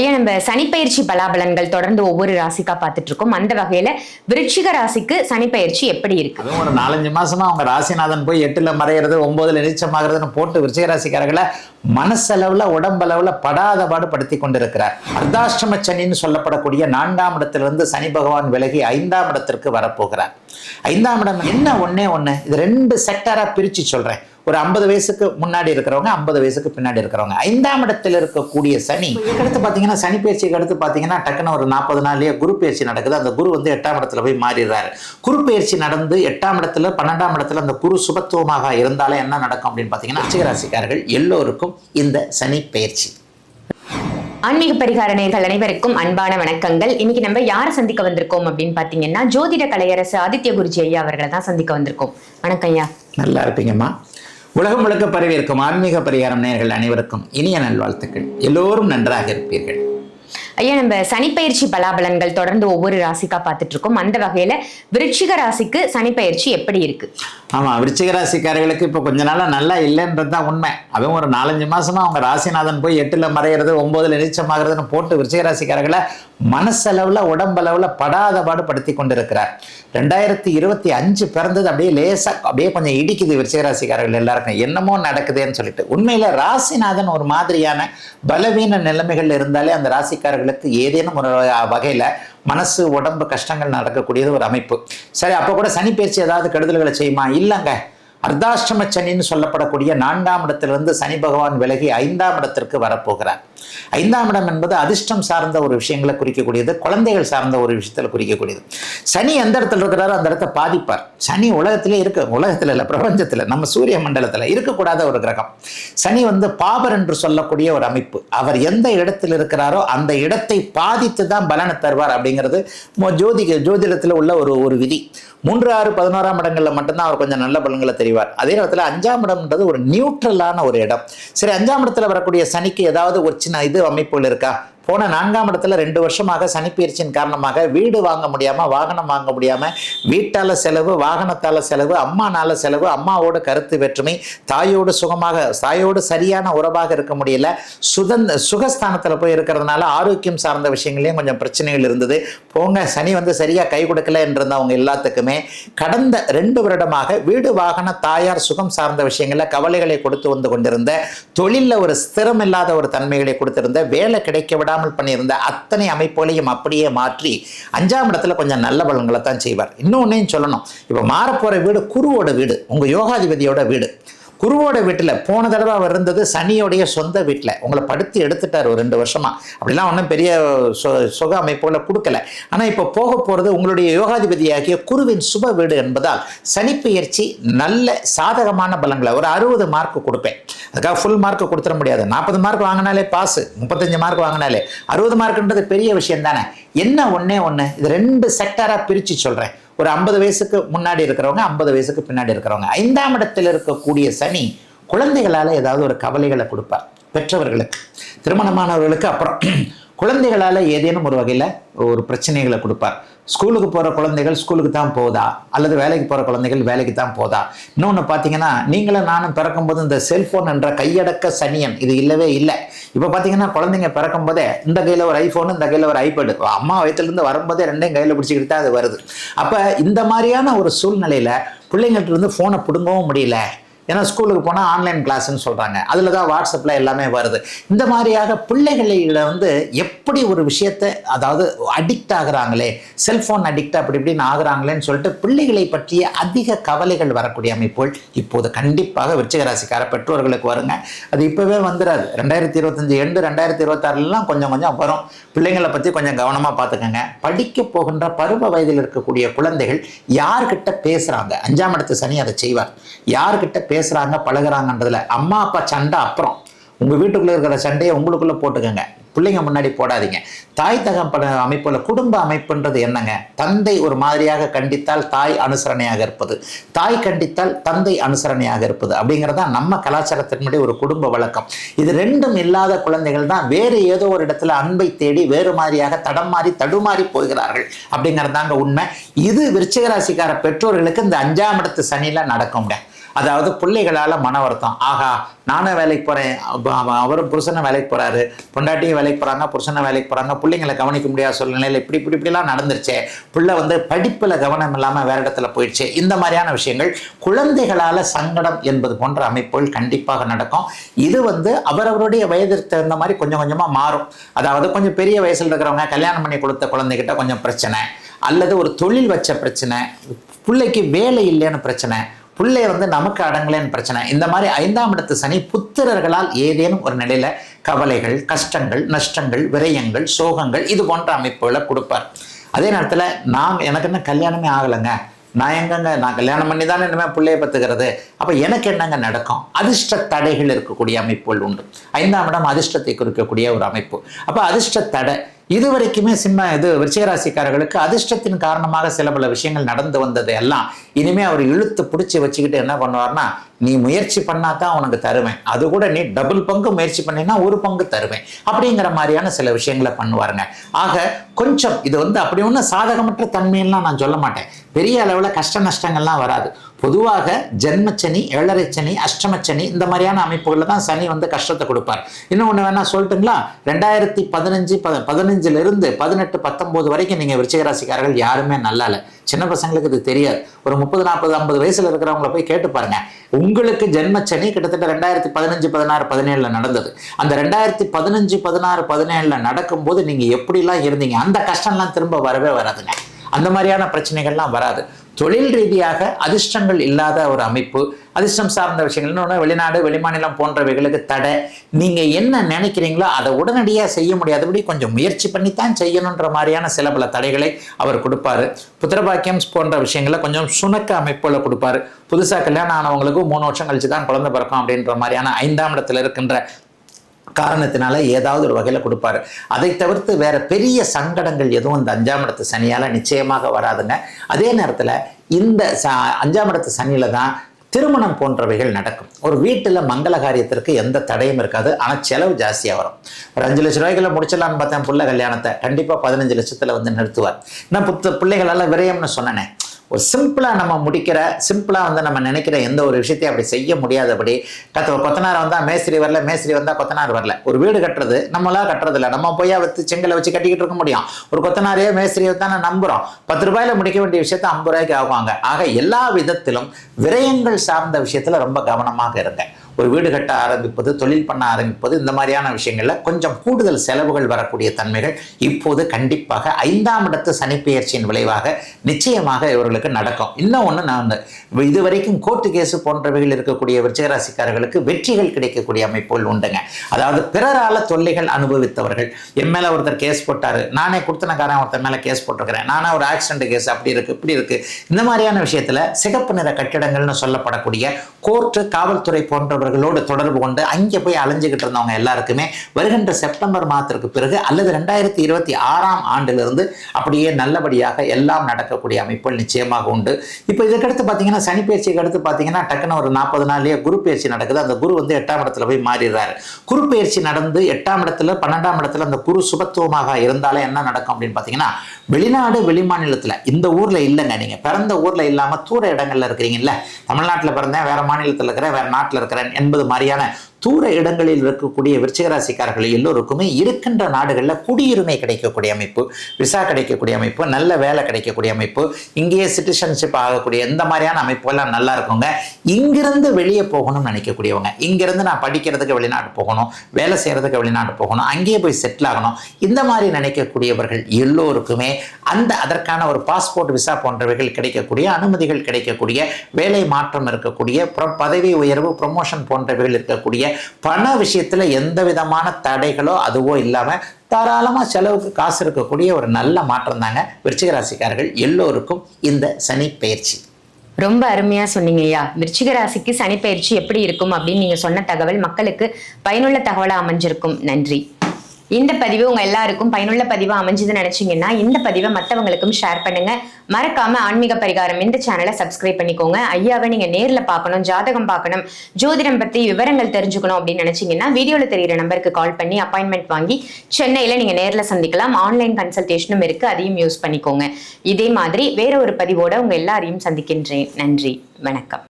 ஐயா நம்ம சனிப்பயிற்சி பலாபலன்கள் தொடர்ந்து ஒவ்வொரு ராசிக்கா பார்த்துட்டு இருக்கோம் அந்த வகையில விருட்சிக ராசிக்கு சனிப்பயிற்சி எப்படி இருக்கு? அதுவும் ஒரு நாலஞ்சு மாசமா அவங்க ராசிநாதன் போய் எட்டுல மறையிறது ஒன்பதுல நிச்சயமாகிறதுன்னு போட்டு விருச்சிக ராசிக்காரர்களை மனசளவுல உடம்பளவுல படாத பாடுபடுத்தி கொண்டிருக்கிறார். அர்த்தாஷ்டம சனின்னு சொல்லப்படக்கூடிய நான்காம் இடத்திலிருந்து சனி பகவான் விலகி ஐந்தாம் இடத்திற்கு வரப்போகிறார். ஐந்தாம் இடம் என்ன? ஒண்ணே ஒண்ணு. இது ரெண்டு செக்டரா பிரிச்சு சொல்றேன். ஒரு ஐம்பது வயசுக்கு முன்னாடி இருக்கிறவங்க ஐம்பது வயசுக்கு பின்னாடி இருக்கிறவங்க. ஐந்தாம் இடத்தில் இருக்கக்கூடிய சனி அடுத்து பார்த்தீங்கன்னா சனி பயிற்சிக்கு அடுத்து பார்த்தீங்கன்னா டக்குன்னு ஒரு நாற்பது நாள்லயே குரு பயிற்சி நடக்குது. அந்த குரு வந்து எட்டாம் இடத்துல போய் மாறிடுறாரு. குரு பயிற்சி நடந்து எட்டாம் இடத்துல பன்னெண்டாம் இடத்துல அந்த குரு சுபத்துவமாக இருந்தாலே என்ன நடக்கும் அப்படின்னு பார்த்தீங்கன்னா அச்சயராசிக்காரர்கள் எல்லோருக்கும் இந்த சனி பயிற்சி. ஆன்மீக பரிகார நேர்கள் அனைவருக்கும் அன்பான வணக்கங்கள். இன்னைக்கு நம்ம யாரை சந்திக்க வந்திருக்கோம் அப்படின்னு பாத்தீங்கன்னா ஜோதிட கலையரசு ஆதித்ய குருஜி ஐயா அவர்களை தான் சந்திக்க வந்திருக்கோம். வணக்கம் ஐயா. நல்லா இருப்பீங்கம்மா. உலகம் முழுக்க பரவி இருக்கும் ஆன்மீக பரிகாரம் நேர்கள் அனைவருக்கும் இனிய நல்வாழ்த்துக்கள். எல்லோரும் நன்றாக இருப்பீர்கள். ஐயா நம்ம சனிப்பயிற்சி பலாபலன்கள் தொடர்ந்து ஒவ்வொரு ராசிக்கா பார்த்துட்டு இருக்கோம் அந்த வகையில விருச்சிக ராசிக்கு சனிப்பயிற்சி எப்படி இருக்கு? ஆமா விருச்சிக ராசிக்காரர்களுக்கு இப்போ கொஞ்ச நாளா நல்லா இல்லைன்றது தான் உண்மை. அதுவும் ஒரு நாலஞ்சு மாசமா அவங்க ராசிநாதன் போய் எட்டுல மறையிறது ஒன்பதுல நிச்சயமாகிறதுன்னு போட்டு விருச்சிக ராசிக்காரர்களை மனசளவுல உடம்பளவுல படாத பாடு படுத்தி கொண்டிருக்கிறார். ரெண்டாயிரத்தி இருபத்தி அஞ்சு பிறந்தது அப்படியே லேசா அப்படியே கொஞ்சம் இடிக்குது விருச்சிக ராசிக்காரர்கள் எல்லாருக்கும். என்னமோ நடக்குதுன்னு சொல்லிட்டு. உண்மையில ராசிநாதன் ஒரு மாதிரியான பலவீன நிலைமைகள் இருந்தாலே அந்த ராசிக்காரர்கள் ராசிக்காரர்களுக்கு ஏதேனும் ஒரு வகையில மனசு உடம்பு கஷ்டங்கள் நடக்கக்கூடியது ஒரு அமைப்பு. சரி அப்போ கூட சனி பயிற்சி ஏதாவது கெடுதல்களை செய்யுமா? இல்லைங்க. அர்த்தாஷ்டம சனின்னு சொல்லப்படக்கூடிய நான்காம் இடத்திலிருந்து சனி பகவான் விலகி ஐந்தாம் இடத்திற்கு வரப்போகிறார். ஐந்தாம் இடம் என்பது அதிர்ஷ்டம் சார்ந்த ஒரு விஷயங்களை குறிக்கக்கூடியது குழந்தைகள் சார்ந்த ஒரு விஷயத்தில் குறிக்கக்கூடியது. சனி எந்த இடத்துல இருக்கிறாரோ அந்த இடத்த பாதிப்பார். சனி உலகத்திலே இருக்கு உலகத்தில் இல்லை பிரபஞ்சத்தில் நம்ம சூரிய மண்டலத்தில் இருக்கக்கூடாத ஒரு கிரகம். சனி வந்து பாபர் என்று சொல்லக்கூடிய ஒரு அமைப்பு. அவர் எந்த இடத்தில் இருக்கிறாரோ அந்த இடத்தை பாதித்து தான் பலனை தருவார் அப்படிங்கிறது ஜோதிக ஜோதிடத்தில் உள்ள ஒரு ஒரு விதி. மூன்று ஆறு பதினோராம் இடங்களில் மட்டும்தான் அவர் கொஞ்சம் நல்ல பலன்களை தெரிவார். அதே நேரத்தில் அஞ்சாம் இடம்ன்றது ஒரு நியூட்ரலான ஒரு இடம். சரி அஞ்சாம் இடத்துல வரக்கூடிய சனிக்கு ஏதாவது ஒரு சின்ன இது அமைப்புகள் இருக்கா? போன நான்காம் இடத்துல ரெண்டு வருஷமாக சனிப்பயிற்சியின் காரணமாக வீடு வாங்க முடியாம வாகனம் வாங்க முடியாம வீட்டால செலவு வாகனத்தால செலவு அம்மானால செலவு அம்மாவோட கருத்து வெற்றுமை தாயோடு சுகமாக தாயோடு சரியான உறவாக இருக்க முடியல. சுதந்த சுகஸ்தானத்துல போய் இருக்கிறதுனால ஆரோக்கியம் சார்ந்த விஷயங்களையும் கொஞ்சம் பிரச்சனைகள் இருந்தது. போங்க சனி வந்து சரியா கை கொடுக்கல என்றிருந்தவங்க எல்லாத்துக்குமே கடந்த ரெண்டு வருடமாக வீடு வாகன தாயார் சுகம் சார்ந்த விஷயங்கள்ல கவலைகளை கொடுத்து வந்து கொண்டிருந்த தொழிலில் ஒரு ஸ்திரம் இல்லாத ஒரு தன்மைகளை கொடுத்திருந்த வேலை கிடைக்க விடாமல் பண்ணியிருந்த அத்தனை அமைப்புகளையும் அப்படியே மாற்றி அஞ்சாம் இடத்துல கொஞ்சம் நல்ல பலன்களை தான் செய்வார். இன்னொன்னையும் சொல்லணும். இப்போ மாறப்போற வீடு குருவோட வீடு உங்க யோகாதிபதியோட வீடு. குருவோட வீட்டில் போன தடவை அவர் இருந்தது சனியோடைய சொந்த வீட்டில். உங்களை படுத்து எடுத்துட்டார் ஒரு ரெண்டு வருஷமா. அப்படிலாம் ஒன்றும் பெரிய சொ சுக அமைப்புகளை கொடுக்கல. ஆனால் இப்போ போக போகிறது உங்களுடைய யோகாதிபதியாகிய குருவின் சுப வீடு என்பதால் சனிப்பெயர்ச்சி நல்ல சாதகமான பலங்களை ஒரு அறுபது மார்க் கொடுப்பேன். அதுக்காக ஃபுல் மார்க் கொடுத்துட முடியாது. நாற்பது மார்க் வாங்கினாலே பாஸ் முப்பத்தஞ்சு மார்க் வாங்கினாலே. அறுபது மார்க்ன்றது பெரிய விஷயம் தானே. என்ன ஒன்றே ஒன்று இது ரெண்டு செக்டராக பிரித்து சொல்கிறேன் ஒரு ஐம்பது வயசுக்கு முன்னாடி இருக்கிறவங்க ஐம்பது வயசுக்கு பின்னாடி இருக்கிறவங்க. ஐந்தாம் இடத்தில் இருக்கக்கூடிய சனி குழந்தைகளால் ஏதாவது ஒரு கவலைகளை கொடுப்பார். பெற்றவர்களுக்கு திருமணமானவர்களுக்கு அப்புறம். குழந்தைகளால் ஏதேனும் ஒரு வகையில் ஒரு பிரச்சனைகளை கொடுப்பார். ஸ்கூலுக்கு போகிற குழந்தைகள் ஸ்கூலுக்கு தான் போதா? அல்லது வேலைக்கு போகிற குழந்தைகள் வேலைக்கு தான் போதா? இன்னொன்று பார்த்தீங்கன்னா நீங்களும் நானும் பிறக்கும்போது இந்த செல்ஃபோன் என்ற கையடக்க சனியன் இது இல்லவே இல்லை. இப்போ பார்த்தீங்கன்னா குழந்தைங்க பிறக்கும் போதே இந்த கையில் ஒரு ஐஃபோனு இந்த கையில் ஒரு ஐபேடு அம்மா வயிற்றுலேருந்து வரும்போதே ரெண்டையும் கையில் பிடிச்சிக்கிட்டு தான் அது வருது. அப்போ இந்த மாதிரியான ஒரு சூழ்நிலையில் பிள்ளைங்கள்ட்ட இருந்து ஃபோனை பிடுங்கவும் முடியல. ஏன்னா ஸ்கூலுக்கு போனால் ஆன்லைன் கிளாஸ்ன்னு சொல்கிறாங்க அதில் தான் வாட்ஸ்அப்பில் எல்லாமே வருது. இந்த மாதிரியாக பிள்ளைகளில் வந்து எப்படி ஒரு விஷயத்தை அதாவது அடிக்ட் ஆகுறாங்களே செல்ஃபோன் அடிக்ட் அப்படி இப்படின்னு ஆகுறாங்களேன்னு சொல்லிட்டு பிள்ளைகளை பற்றிய அதிக கவலைகள் வரக்கூடிய அமைப்புகள் இப்போது கண்டிப்பாக விருச்சிகராசிக்கார பெற்றோர்களுக்கு வருங்க. அது இப்போவே வந்துடாது ரெண்டாயிரத்தி இருபத்தஞ்சி எண்டு ரெண்டாயிரத்தி இருபத்தாறுலாம் கொஞ்சம் கொஞ்சம் வரும். பிள்ளைங்களை பற்றி கொஞ்சம் கவனமாக பார்த்துக்கோங்க படிக்க போகின்ற பருவ வயதில் இருக்கக்கூடிய குழந்தைகள் யார்கிட்ட பேசுகிறாங்க அஞ்சாம் இடத்து சனி அதை செய்வார். யார்கிட்ட பேசுகிறாங்க பழகுறாங்கன்றதுல. அம்மா அப்பா சண்டை அப்புறம். உங்கள் வீட்டுக்குள்ளே இருக்கிற சண்டையை உங்களுக்குள்ளே போட்டுக்கோங்க. பிள்ளைங்க முன்னாடி போடாதீங்க. தாய் தகப்பன அமைப்புல குடும்ப அமைப்புன்றது என்னங்க? தந்தை ஒரு மாதிரியாக கண்டித்தால் தாய் அனுசரணையாக இருப்பது. தாய் கண்டித்தால் தந்தை அனுசரணையாக இருப்பது. அப்படிங்கிறதா நம்ம கலாச்சாரத்தின்படி ஒரு குடும்ப வழக்கம். இது ரெண்டும் இல்லாத குழந்தைகள் தான் வேறு ஏதோ ஒரு இடத்துல அன்பை தேடி வேறு மாதிரியாக தடம் மாறி தடுமாறி போகிறார்கள். அப்படிங்கிறதாங்க உண்மை. இது விருச்சிகராசிக்கார பெற்றோர்களுக்கு இந்த அஞ்சாம் இடத்து சனியில் நடக்குங்க அதாவது பிள்ளைகளால் மன வருத்தம். ஆகா நானும் வேலைக்கு போகிறேன் அவரும் புருஷனை வேலைக்கு போகிறாரு பொண்டாட்டியும் வேலைக்கு போகிறாங்க புருஷனை வேலைக்கு போகிறாங்க பிள்ளைங்களை கவனிக்க முடியாத சூழ்நிலையில் இப்படி இப்படி இப்படிலாம் நடந்துருச்சே. பிள்ளை வந்து படிப்பில் கவனம் இல்லாமல் வேற இடத்துல போயிடுச்சு. இந்த மாதிரியான விஷயங்கள் குழந்தைகளால் சங்கடம் என்பது போன்ற அமைப்புகள் கண்டிப்பாக நடக்கும். இது வந்து அவரவருடைய வயதிற்கு தகுந்த மாதிரி கொஞ்சம் கொஞ்சமாக மாறும். அதாவது கொஞ்சம் பெரிய வயசில் இருக்கிறவங்க கல்யாணம் பண்ணி கொடுத்த குழந்தைகிட்ட கொஞ்சம் பிரச்சனை. அல்லது ஒரு தொழில் வச்ச பிரச்சனை. பிள்ளைக்கு வேலை இல்லைன்னு பிரச்சனை. பிள்ளை வந்து நமக்கு அடங்கலைன்னு பிரச்சனை. இந்த மாதிரி ஐந்தாம் இடத்து சனி புத்திரர்களால் ஏதேனும் ஒரு நிலையில கவலைகள் கஷ்டங்கள் நஷ்டங்கள் விரயங்கள் சோகங்கள் இது போன்ற அமைப்புகளை கொடுப்பார். அதே நேரத்தில் நான் எனக்கு என்ன கல்யாணமே ஆகலைங்க. நான் எங்கங்க? நான் கல்யாணம் பண்ணி தானே இனிமேல் பிள்ளைய பத்துக்கிறது அப்போ எனக்கு என்னங்க நடக்கும்? அதிர்ஷ்ட தடைகள் இருக்கக்கூடிய அமைப்புகள் உண்டு. ஐந்தாம் இடம் அதிர்ஷ்டத்தை குறிக்கக்கூடிய ஒரு அமைப்பு. அப்போ அதிர்ஷ்ட தடை. இது வரைக்குமே சிம்ம இது விருச்சிகராசிக்காரர்களுக்கு அதிர்ஷ்டத்தின் காரணமாக சில பல விஷயங்கள் நடந்து வந்தது எல்லாம். இனிமே அவர் இழுத்து பிடிச்சி வச்சுக்கிட்டு என்ன பண்ணுவார்னா நீ முயற்சி பண்ணா தான் உனக்கு தருவேன். அது கூட நீ டபுள் பங்கு முயற்சி பண்ணினா ஒரு பங்கு தருவேன். அப்படிங்கிற மாதிரியான சில விஷயங்களை பண்ணுவாருங்க. ஆக கொஞ்சம் இது வந்து அப்படி ஒன்றும் சாதகமற்ற தன்மையெல்லாம் நான் சொல்ல மாட்டேன். பெரிய அளவில் கஷ்ட நஷ்டங்கள்லாம் வராது. பொதுவாக ஜென்மச்சனி ஏழரை சனி அஷ்டமச்சனி இந்த மாதிரியான அமைப்புகளில் தான் சனி வந்து கஷ்டத்தை கொடுப்பார். இன்னும் ஒன்று வேணா சொல்லட்டுங்களா? ரெண்டாயிரத்தி பதினஞ்சு ப பதினஞ்சிலிருந்து பதினெட்டு பத்தொம்போது வரைக்கும் நீங்கள் விருச்சிகராசிக்காரர்கள் யாருமே நல்லா இல்லை சின்ன பசங்களுக்கு இது தெரியாது. ஒரு முப்பது நாற்பது ஐம்பது வயசில் இருக்கிறவங்கள போய் கேட்டு பாருங்க. உங்களுக்கு ஜென்மச்சனி கிட்டத்தட்ட ரெண்டாயிரத்தி பதினஞ்சு பதினாறு பதினேழில் நடந்தது. அந்த ரெண்டாயிரத்தி பதினஞ்சு பதினாறு பதினேழில் நடக்கும்போது நீங்கள் எப்படிலாம் இருந்தீங்க? அந்த கஷ்டம்லாம் திரும்ப வரவே வராதுங்க. அந்த மாதிரியான பிரச்சனைகள்லாம் வராது. தொழில் ரீதியாக அதிர்ஷ்டங்கள் இல்லாத ஒரு அமைப்பு அதிர்ஷ்டம் சார்ந்த விஷயங்கள். இன்னொன்று வெளிநாடு வெளிமாநிலம் போன்றவைகளுக்கு தடை. நீங்கள் என்ன நினைக்கிறீங்களோ அதை உடனடியாக செய்ய முடியாதபடி கொஞ்சம் முயற்சி பண்ணித்தான் செய்யணுன்ற மாதிரியான சில பல தடைகளை அவர் கொடுப்பாரு. புத்திரபாக்கியம் போன்ற விஷயங்களை கொஞ்சம் சுணக்க அமைப்புல கொடுப்பாரு. புதுசாக கல்யாணம் ஆனவங்களுக்கு மூணு வருஷம் கழிச்சு தான் குழந்தை பிறக்கும் அப்படின்ற மாதிரியான ஐந்தாம் இடத்துல இருக்கின்ற காரணத்தினால ஏதாவது ஒரு வகையில் கொடுப்பாரு. அதை தவிர்த்து வேற பெரிய சங்கடங்கள் எதுவும் இந்த அஞ்சாம் இடத்து சனியால் நிச்சயமாக வராதுங்க. அதே நேரத்தில் இந்த ச அஞ்சாம் இடத்து சனியில் தான் திருமணம் போன்றவைகள் நடக்கும். ஒரு வீட்டில் மங்கள காரியத்திற்கு எந்த தடையும் இருக்காது. ஆனால் செலவு ஜாஸ்தியாக வரும். ஒரு அஞ்சு லட்ச ரூபாய்க்குள்ள முடிச்சிடலான்னு பார்த்தேன் புள்ள கல்யாணத்தை. கண்டிப்பாக பதினஞ்சு லட்சத்தில் வந்து நிறுத்துவார். நான் புத்த பிள்ளைகளெல்லாம் விரயம்னு சொன்னேனே. ஒரு சிம்பிளாக நம்ம முடிக்கிற சிம்பிளாக வந்து நம்ம நினைக்கிற எந்த ஒரு விஷயத்தையும் அப்படி செய்ய முடியாதபடி கத்த கொத்தனார் வந்தால் மேஸ்திரி வரல மேஸ்திரி வந்தால் கொத்தனார் வரல. ஒரு வீடு கட்டுறது நம்மளா கட்டுறதில்ல. நம்ம போய் வச்சு செங்கலை வச்சு கட்டிக்கிட்டு இருக்க முடியும். ஒரு கொத்தனாரையோ மேஸ்திரியோ தானே நம்புகிறோம் பத்து ரூபாயில முடிக்க வேண்டிய விஷயத்த ஐம்பது ரூபாய்க்கு ஆகுவாங்க. ஆக எல்லா விதத்திலும் விரயங்கள் சார்ந்த விஷயத்தில் ரொம்ப கவனமாக இருங்க. ஒரு வீடு கட்ட ஆரம்பிப்பது தொழில் பண்ண ஆரம்பிப்பது இந்த மாதிரியான விஷயங்களில் கொஞ்சம் கூடுதல் செலவுகள் வரக்கூடிய தன்மைகள் இப்போது கண்டிப்பாக ஐந்தாம் இடத்து சனிப்பெயர்ச்சியின் விளைவாக நிச்சயமாக இவர்களுக்கு நடக்கும். இன்னும் ஒன்று நான் இதுவரைக்கும் கோர்ட்டு கேஸு போன்றவைகள் இருக்கக்கூடிய விருச்சிகராசிக்காரர்களுக்கு வெற்றிகள் கிடைக்கக்கூடிய அமைப்புகள் உண்டுங்க. அதாவது பிறரால தொல்லைகள் அனுபவித்தவர்கள். என் மேல ஒருத்தர் கேஸ் போட்டாரு நானே கொடுத்தனக்காரன் ஒருத்தர் மேல கேஸ் போட்டிருக்கிறேன் நானே ஒரு ஆக்சிடென்ட் கேஸ் அப்படி இருக்கு இப்படி இருக்கு. இந்த மாதிரியான விஷயத்துல சிகப்பு நிற கட்டிடங்கள்னு சொல்லப்படக்கூடிய கோர்ட்டு காவல்துறை அவர்களோடு தொடர்பு கொண்டு அங்கே போய் அலைஞ்சுக்கிட்டு இருந்தவங்க எல்லாருக்குமே வருகின்ற செப்டம்பர் மாதத்திற்கு பிறகு அல்லது ரெண்டாயிரத்தி இருபத்தி ஆறாம் ஆண்டிலிருந்து அப்படியே நல்லபடியாக எல்லாம் நடக்கக்கூடிய அமைப்புகள் நிச்சயமாக உண்டு. இப்போ இதுக்கடுத்து பார்த்தீங்கன்னா சனி பயிற்சிக்கு அடுத்து பார்த்தீங்கன்னா டக்குன்னு ஒரு நாற்பது நாள்லயே குரு பயிற்சி நடக்குது. அந்த குரு வந்து எட்டாம் இடத்துல போய் மாறிடுறாரு. குரு பயிற்சி நடந்து எட்டாம் இடத்துல பன்னெண்டாம் இடத்துல அந்த குரு சுபத்துவமாக இருந்தாலே என்ன நடக்கும் அப்படின்னு பார்த்தீங்கன்னா வெளிநாடு வெளிமாநிலத்தில் இந்த ஊரில் இல்லைங்க நீங்கள் பிறந்த ஊரில் இல்லாமல் தூர இடங்கள்ல இருக்கிறீங்கல்ல. தமிழ்நாட்டில் பிறந்தேன் வேற மாநிலத்தில் இருக்கிறேன் வேற நாட்டில் இருக்கிறேன் என்பது மாதிரியான தூர இடங்களில் இருக்கக்கூடிய விருச்சிகராசிக்காரர்கள் எல்லோருக்குமே இருக்கின்ற நாடுகளில் குடியுரிமை கிடைக்கக்கூடிய அமைப்பு விசா கிடைக்கக்கூடிய அமைப்பு நல்ல வேலை கிடைக்கக்கூடிய அமைப்பு இங்கேயே சிட்டிசன்ஷிப் ஆகக்கூடிய இந்த மாதிரியான அமைப்புகள்லாம் நல்லா இருக்குங்க. இங்கிருந்து வெளியே போகணும்னு நினைக்கக்கூடியவங்க. இங்கிருந்து நான் படிக்கிறதுக்கு வெளிநாடு போகணும் வேலை செய்கிறதுக்கு வெளிநாடு போகணும் அங்கேயே போய் செட்டில் ஆகணும். இந்த மாதிரி நினைக்கக்கூடியவர்கள் எல்லோருக்குமே அந்த அதற்கான ஒரு பாஸ்போர்ட் விசா போன்றவைகள் கிடைக்கக்கூடிய அனுமதிகள் கிடைக்கக்கூடிய வேலை மாற்றம் இருக்கக்கூடிய பதவி உயர்வு ப்ரொமோஷன் போன்றவைகள் இருக்கக்கூடிய பண விஷயத்தில் எந்த விதமான தடைகளோ அதுவோ இல்லாமல் தாராளமாக செலவுக்கு காசு இருக்கக்கூடிய ஒரு நல்ல மாற்றம் தாங்க விருச்சிகராசிக்காரர்கள் எல்லோருக்கும் இந்த சனி பயிற்சி. ரொம்ப அருமையா சொன்னீங்க ஐயா. விருச்சிக ராசிக்கு சனிப்பயிற்சி எப்படி இருக்கும் அப்படின்னு நீங்க சொன்ன தகவல் மக்களுக்கு பயனுள்ள தகவலா அமைஞ்சிருக்கும். நன்றி. இந்த பதிவு உங்க எல்லாருக்கும் பயனுள்ள பதிவா அமைஞ்சது நினைச்சீங்கன்னா இந்த பதிவை மற்றவங்களுக்கும் ஷேர் பண்ணுங்க. மறக்காம ஆன்மீக பரிகாரம் இந்த சேனலை சப்ஸ்கிரைப் பண்ணிக்கோங்க. ஐயாவை நீங்க நேர்ல பார்க்கணும் ஜாதகம் பார்க்கணும் ஜோதிடம் பத்தி விவரங்கள் தெரிஞ்சுக்கணும் அப்படின்னு நினைச்சீங்கன்னா வீடியோல தெரியுற நம்பருக்கு கால் பண்ணி அப்பாயின்மெண்ட் வாங்கி சென்னையில நீங்க நேர்ல சந்திக்கலாம். ஆன்லைன் கன்சல்டேஷனும் இருக்கு அதையும் யூஸ் பண்ணிக்கோங்க. இதே மாதிரி வேற ஒரு பதிவோட உங்க எல்லாரையும் சந்திக்கின்றேன். நன்றி வணக்கம்.